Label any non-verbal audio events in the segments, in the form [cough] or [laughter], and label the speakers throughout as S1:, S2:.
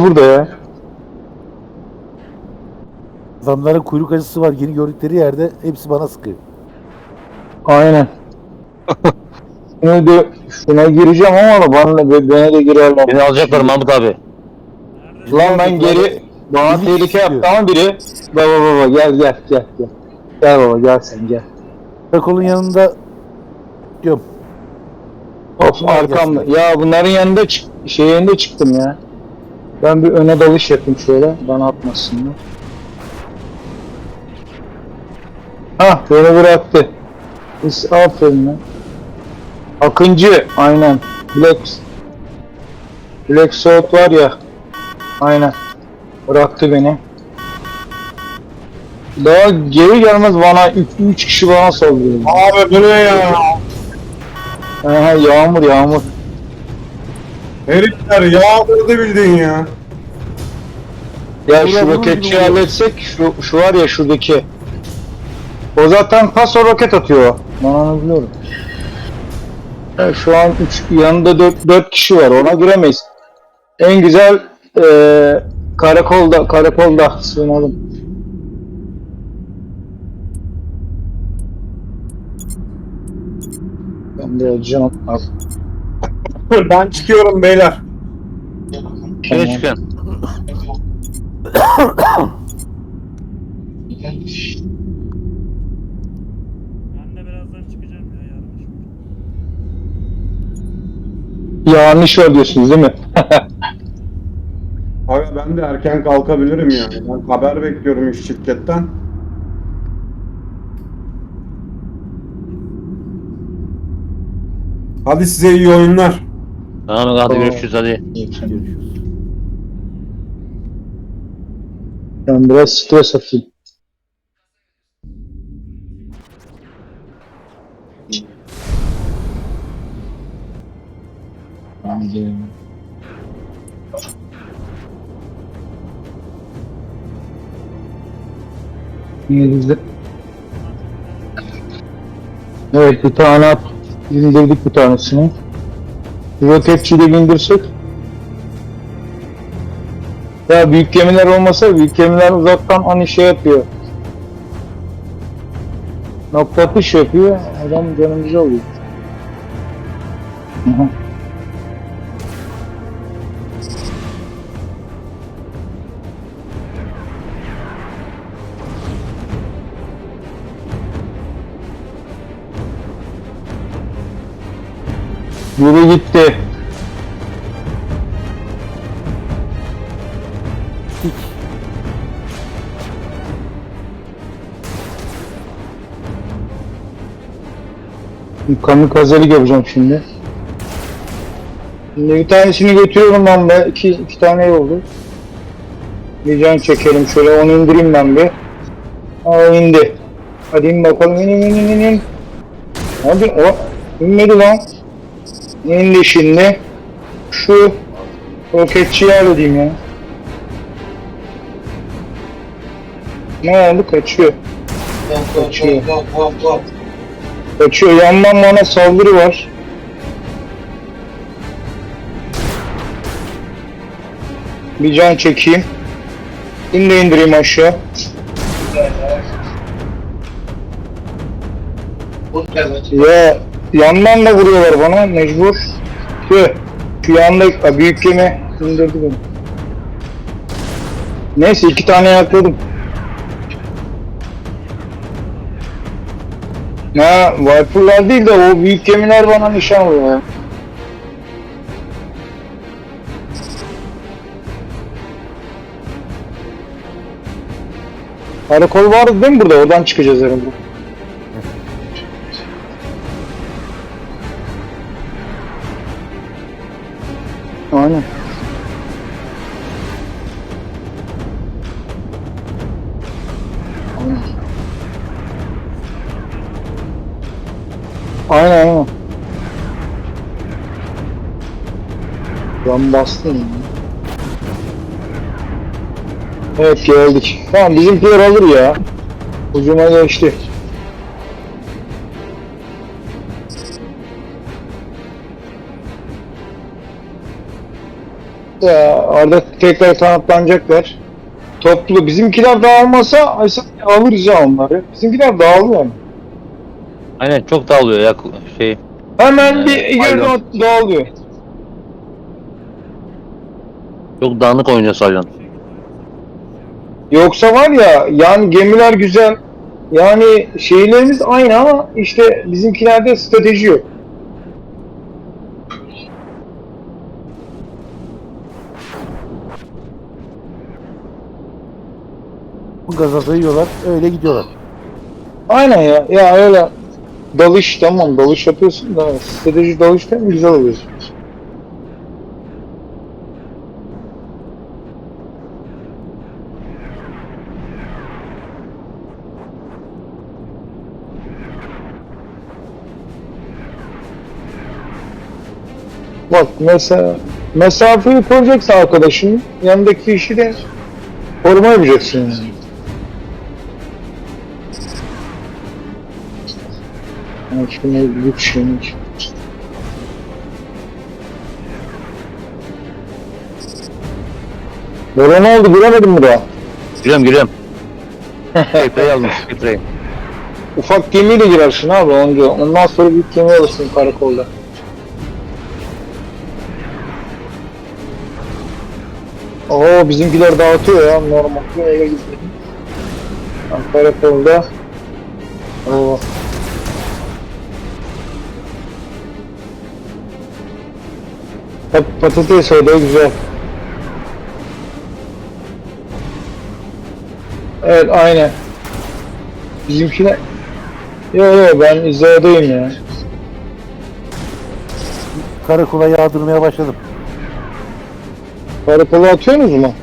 S1: burada ya.
S2: Adamların kuyruk acısı var. Yeni gördükleri yerde hepsi bana sıkıyor.
S1: Aynen. [laughs] Şuna, de, şuna gireceğim ama da bana, bana da girerler.
S3: Beni alacaklar Mahmut abi.
S1: Lan ben geri bana tehlike
S2: istiyor.
S1: yaptı ama biri. Baba baba gel gel gel gel. Gel baba gel sen gel.
S2: Karakolun yanında diyorum.
S1: Of arkamda. Ya bunların yanında çık şeyinde çıktım ya. Ben bir öne dalış yapayım şöyle. Bana atmasınlar. Hah beni bıraktı. Biz aferin lan. Akıncı aynen. Black Black Sword var ya. Aynen. Bıraktı beni. Daha geri gelmez bana 3 kişi bana saldırıyor.
S4: Abi bu ne ya?
S1: Aha, yağmur yağmur.
S4: Herifler yağdırdı bildin ya.
S1: Ya şu
S2: bilmiyorum.
S1: halletsek şu, şu var ya şuradaki. O zaten paso roket atıyor. Ben onu biliyorum. Ya şu an üç, yanında 4, 4 kişi var ona giremeyiz. En güzel eee karakolda karakolda sığınalım. Ben de canım az.
S4: Ben çıkıyorum beyler.
S3: Şuraya
S1: Tamam.
S3: çıkın.
S5: Ben de birazdan çıkacağım ya yarın.
S1: Yanlış var diyorsunuz değil mi? [laughs]
S4: Abi ben de erken kalkabilirim yani. Ben haber bekliyorum iş şirketten. Hadi size iyi oyunlar.
S3: Tamam hadi görüşürüz hadi.
S2: Görüşürüz.
S1: Ben biraz stres atayım. Elimizde. Evet bir tane at. indirdik bir tanesini. Roketçiyi de bindirsek. Ya büyük gemiler olmasa büyük gemiler uzaktan hani şey yapıyor. Nokta atış yapıyor. Adam canımıza oluyor. Hı. Biri gitti. Kamikazelik yapacağım şimdi. Şimdi bir tanesini götürüyorum ben de. İki, iki tane oldu. Bir can çekelim şöyle onu indireyim ben bir. Aa indi. Hadi in bakalım in in in in in. Hadi o inmedi lan. İndi şimdi. Şu roketçiyi halledeyim ya. Ne oldu kaçıyor. Kaçıyor. Kaçıyor. Yandan bana saldırı var. Bir can çekeyim. İn de indireyim aşağı. Ya yandan da vuruyorlar bana mecbur. Tüh. Şu yanda büyük gemi indirdi beni. Neyse iki tane yakladım. Ya Viper'lar değil de o büyük gemiler bana nişan alıyor ya. Karakol vardı değil mi burada? Oradan çıkacağız herhalde. Aynen aynen. Ben bastım. Evet geldik. Tamam bizimkiler alır ya. Ucuma geçti. Ya orada tekrar kanatlanacaklar. Toplu. Bizimkiler dağılmasa alırız ya onları. Bizimkiler dağılıyor. yani.
S3: Aynen çok dağılıyor ya şey.
S1: Hemen bir yerde dağılıyor.
S3: Çok dağınık oynuyor Salyan.
S1: Yoksa var ya yani gemiler güzel. Yani şeylerimiz aynı ama işte bizimkilerde strateji yok.
S2: Gaza dayıyorlar öyle gidiyorlar.
S1: Aynen ya. Ya öyle dalış tamam dalış yapıyorsun da strateji dalış değil mi güzel oluyor. Bak mesela mesafeyi koruyacaksın arkadaşın yanındaki kişi de koruma yapacaksın yani. Yani büyük şunu. Böyle ne oldu göremedim mi daha?
S3: Giriyorum giriyorum. Filtreyi almış filtreyi.
S1: Ufak gemiyle girersin abi önce. Ondan sonra büyük gemi alırsın karakolda. Oo bizimkiler dağıtıyor ya normal. Gidiyor. Ha, Karakolda. Oo. Hep patates öyle güzel. Evet aynen. Bizimkiler... Yo yo ben izadayım ya.
S2: Karakola yağdırmaya başladım.
S1: Karakola atıyorsunuz mu?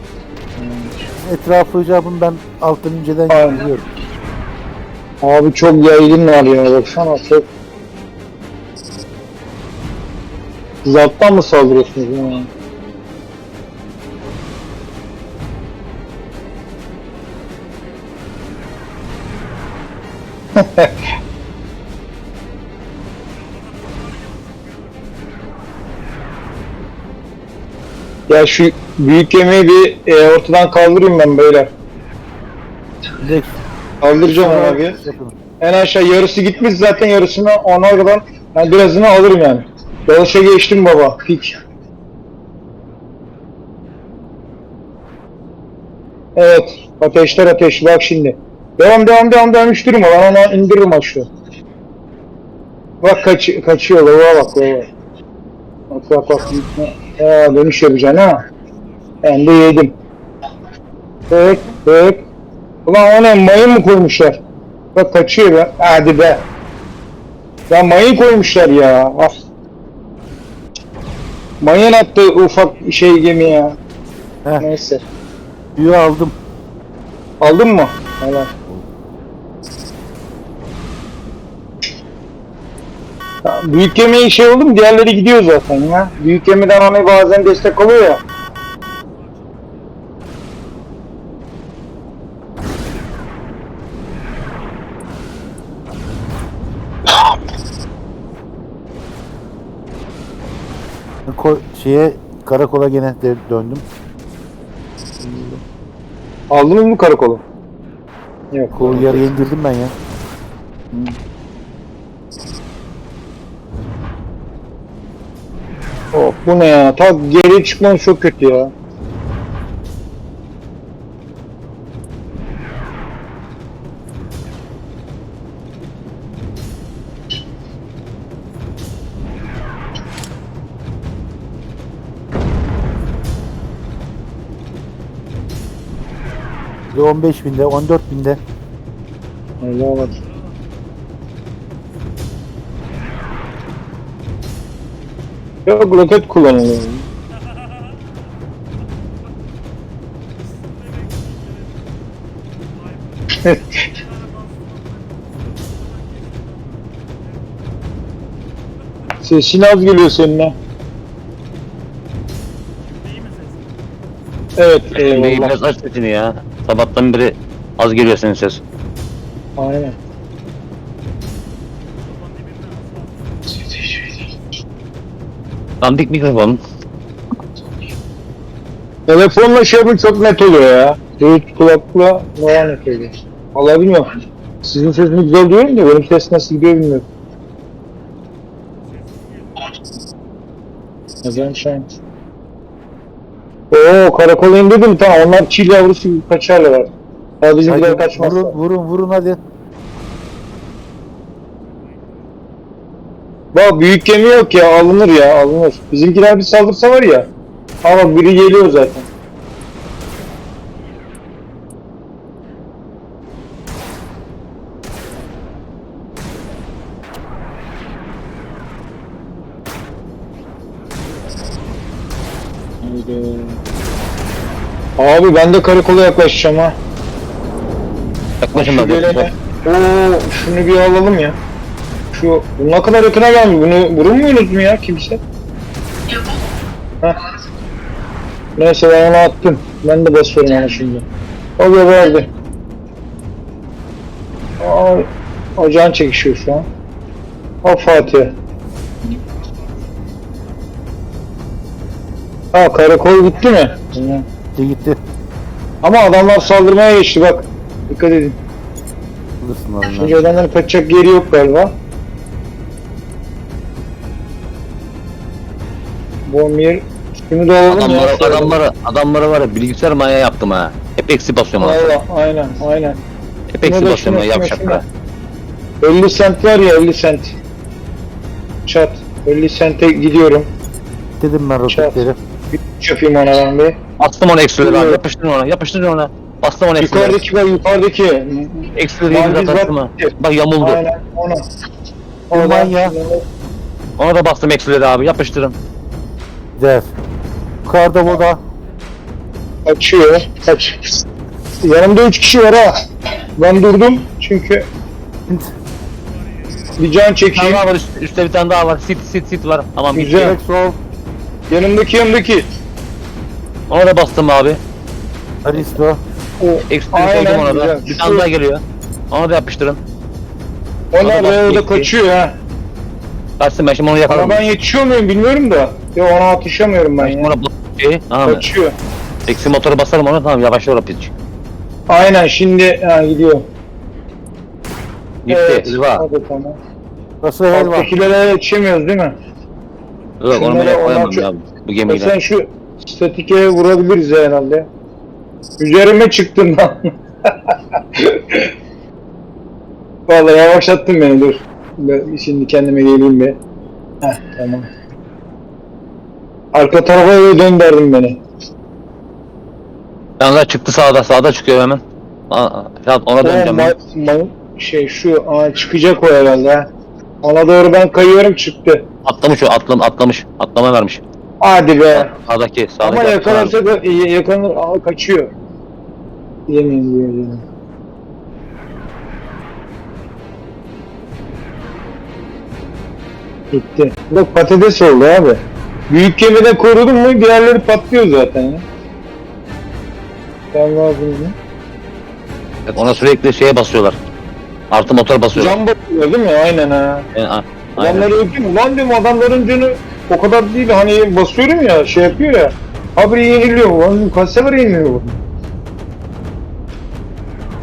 S2: Etrafı icabını ben alttan inceden
S1: Aynen. Abi çok yaygın var ya baksana çok. Siz alttan mı saldırıyorsunuz ya? [laughs] ya şu büyük gemiyi bir e, ortadan kaldırayım ben beyler.
S2: Direkt
S1: Kaldıracağım onu abi. En aşağı yarısı gitmiş zaten yarısını ona kadar yani birazını alırım yani. Dalışa geçtim baba. Pik. Evet. Ateşler ateş. Bak şimdi. Devam devam devam devam hiç durma. Ben onu indiririm aşağı. Bak kaç, kaçıyor lavuğa bak lavuğa. Bak bak bak. Ya dönüş yapacaksın ha. Ben de yedim. Pek pek. Ulan ona mayın mı koymuşlar? Bak kaçıyor be. Hadi be. Ya mayın koymuşlar ya. Ah. Mayın attı ufak şey gemi ya.
S2: Heh,
S1: Neyse.
S2: suyu aldım.
S1: Aldın mı? Helal. Büyük gemi şey oldu mu diğerleri gidiyor zaten ya. Büyük gemiden hani bazen destek oluyor ya.
S2: Ko- şeye karakola gene de döndüm.
S1: Aldınız mı karakolu? Yok.
S2: Kolu yarıya indirdim ben ya.
S1: Oh, bu ne ya? Ta geri çıkman çok kötü ya.
S2: Bir 15 binde, 14 binde.
S1: Öyle olmadı. Yok roket kullanılıyor. [laughs] Sesin az geliyor senin ha.
S5: İyi mi sesin?
S1: Evet eyvallah.
S3: biraz aç sesini ya. Sabahtan beri az geliyor senin ses.
S1: Aynen.
S5: Kafanın dibinde aslan.
S3: Lan dik mikrofon.
S1: Telefonla şey yapın çok net oluyor ya. Bluetooth kulakla daha net oluyor. Vallahi bilmiyorum. Sizin sesiniz güzel duyuyorum da benim ses nasıl gidiyor bilmiyorum. Neden şey? Oo karakol indirdim tamam onlar çil yavrusu gibi kaçarlar. Ya bizimkiler kaçmaz.
S2: vurun vurun vurun hadi.
S1: Bak büyük gemi yok ya alınır ya alınır. Bizimkiler bir saldırsa var ya. Ama biri geliyor zaten. Abi ben de karakola yaklaşacağım ha.
S3: Yaklaşın ben.
S1: gelene. Oo şunu bir alalım ya. Şu bu ne kadar yakına gelmiş. Bunu vurulmuyorsunuz mu ya kimse? Heh. Neyse ben onu attım. Ben de basıyorum ona şimdi. O verdi. Ay, ocağın çekişiyor şu an. O Fatih. Ha karakol gitti mi? Hı.
S2: Gitti gitti.
S1: Ama adamlar saldırmaya geçti bak. Dikkat edin.
S2: Alırsın
S1: Şimdi
S2: oradan.
S1: adamların kaçacak yeri yok galiba. Bomber. Şimdi de alalım
S3: Adamlara, adamlara, adamlara var ya bilgisayar maya yaptım ha. Hep eksi basıyorum.
S1: Valla aynen aynen.
S3: Hep eksi
S1: Şuna da,
S3: basıyorum
S1: şuna,
S3: ya
S1: şuna,
S3: yavşaklara.
S1: 50 cent var ya 50 cent. Çat. 50 cente gidiyorum.
S2: Dedim ben roketleri.
S1: Bir yapayım ona ben bir.
S3: Bastım ona eksileri abi yapıştırın ona yapıştırın ona. Bastım ona eksileri.
S1: Yukarıdaki var yukarıdaki. Mavi
S3: yedi bastım ha. Bak yamuldu.
S1: Aynen ona.
S2: Aman ya.
S3: Ona da bastım eksileri abi yapıştırın.
S2: Gider. Yukarıda bu da.
S1: Kaçıyor. Kaç. Yanımda 3 kişi var ha. Ben durdum çünkü bir can çekeyim.
S3: daha var üst, üstte bir tane daha var. Sit sit sit var. Tamam.
S1: Güzel.
S2: Sol.
S1: Yanımdaki yanımdaki.
S3: Ona da bastım abi.
S2: Aristo.
S1: O
S3: Eksileri
S1: Aynen,
S3: koydum ona da. Bir tane daha geliyor. Ona da yapıştırın.
S1: onlar da orada kaçıyor ha.
S3: Kaçsın ben şimdi onu
S1: Ama
S3: yakalarım.
S1: ben yetişiyor muyum bilmiyorum da. Ya ona atışamıyorum ben ya.
S3: ona bas şeyi. Tamam?
S1: Kaçıyor.
S3: Eksi motoru basarım ona tamam yavaşlar o piç.
S1: Aynen şimdi ha, gidiyor.
S3: Gitti.
S1: Evet, hadi tamam.
S2: Nasıl helva?
S1: Alttakilere yetişemiyoruz değil mi?
S3: Yok onu ben
S1: onlar
S3: koyamam ya bu
S1: E
S3: gemiyle.
S1: sen şu statikeye vurabiliriz herhalde. Üzerime çıktın lan. [laughs] Vallahi yavaşlattın beni dur. Ben şimdi kendime geleyim bir. Heh tamam. Arka tarafa öyle döndürdün beni.
S3: Yanlar çıktı sağda sağda çıkıyor hemen. Aa, ya ona döneceğim ben.
S1: ma- ma- şey şu aa, çıkacak o herhalde ha. Ona doğru ben kayıyorum çıktı.
S3: Atlamış o atlam atlamış. Atlama vermiş.
S1: Hadi be.
S3: Sağdaki sağdaki.
S1: Ama yakalarsa da yakalanır aa, kaçıyor. Yemin ediyorum. Gitti. Bak patates oldu abi. Büyük gemide korudun mu diğerleri patlıyor zaten ya. Sen lazım mı?
S3: Ona sürekli şeye basıyorlar. Artı motor basıyorlar.
S1: Can basıyor değil mi? Aynen ha.
S3: Yani, aynen.
S1: Adamları öpeyim. Ulan diyorum adamların canı o kadar değil. Hani basıyorum ya şey yapıyor ya. Haberi yeniliyor. Ulan diyorum, kaç sefer yeniliyor bu.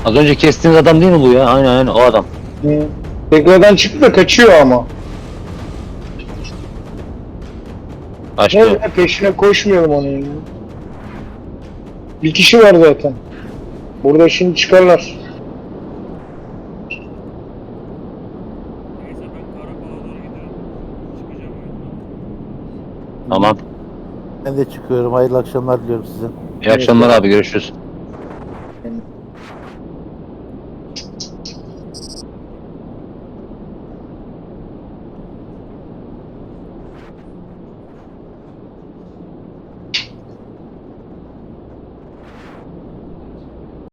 S3: Az önce kestiğiniz adam değil mi bu ya? Aynen aynen o adam.
S1: Hı. Tekrardan çıktı da kaçıyor ama.
S3: Açtı.
S1: Ne ya, peşine koşmuyorum onun ya. Bir kişi var zaten. Burada şimdi çıkarlar.
S5: Neyse ben karakola doğru gidiyorum. Çıkacağım oyundan.
S3: Tamam.
S2: Ben de çıkıyorum. Hayırlı akşamlar diliyorum size.
S3: İyi akşamlar abi görüşürüz.